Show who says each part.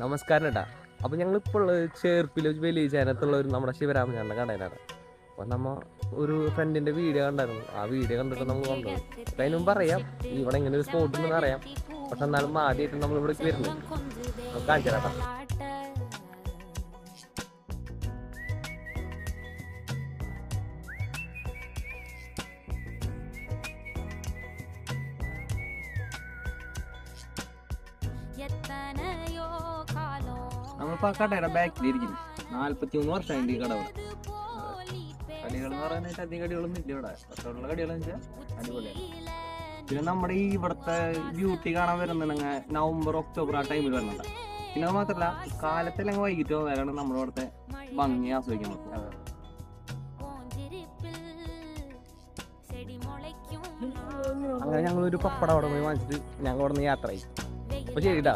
Speaker 1: നമസ്കാരം കേട്ടാ അപ്പോൾ ഞങ്ങൾ ഇപ്പോൾ ഉള്ളത് ഒരു വലിയ ചേനത്തുള്ള ഒരു നമ്മുടെ ശിവരാമൻ ഞങ്ങളുടെ കടയിലാണ്. അപ്പോൾ നമ്മ ഒരു ഫ്രണ്ടിന്റെ വീഡിയോ കണ്ടായിരുന്നു. ആ വീഡിയോ കണ്ടിട്ട് നമ്മൾ കൊണ്ടുപോകും അപ്പം അതിന് മുമ്പ് ഇവിടെ ഇങ്ങനെ ഒരു സ്പോട്ട് ഉണ്ടെന്ന് അറിയാം. പക്ഷെ എന്നാലും ആദ്യമായിട്ട് നമ്മൾ ഇവിടേക്ക് വരുന്നത്. നമുക്ക് കാണിച്ചു കേട്ടോ.
Speaker 2: നമ്മളിപ്പോ ആ കടയുടെ ബാക്കിൽ ഇരിക്കുന്നു. നാല്പത്തി മൂന്ന് വർഷമായിട്ട് ഈ കട കടികൾ എന്ന് പറയാനായിട്ട് അധികം കടികളൊന്നും ഇല്ല ഇവിടെ. പക്ഷേ കടികളെന്ന് വെച്ചാൽ അടിപൊളിയാണ്. പിന്നെ നമ്മുടെ ഈ ഇവിടുത്തെ ബ്യൂട്ടി കാണാൻ വരുന്നുണ്ടെങ്കിൽ നവംബർ ഒക്ടോബർ ആ ടൈമിൽ വരുന്നുണ്ട്. പിന്നെ അത് മാത്രല്ല കാലത്തെല്ലാം വൈകിട്ട് വരാണ് നമ്മുടെ ഇവിടുത്തെ ഭംഗി ആസ്വദിക്കാൻ പറ്റും.
Speaker 3: മുളയ്ക്കും
Speaker 1: അങ്ങനെ ഞങ്ങളൊരു പപ്പടം അവിടെ പോയി വാങ്ങിച്ചിട്ട് ഞങ്ങൾ അവിടെ നിന്ന് യാത്ര ചെയ്യും അപ്പോൾ ശരി കേട്ടോ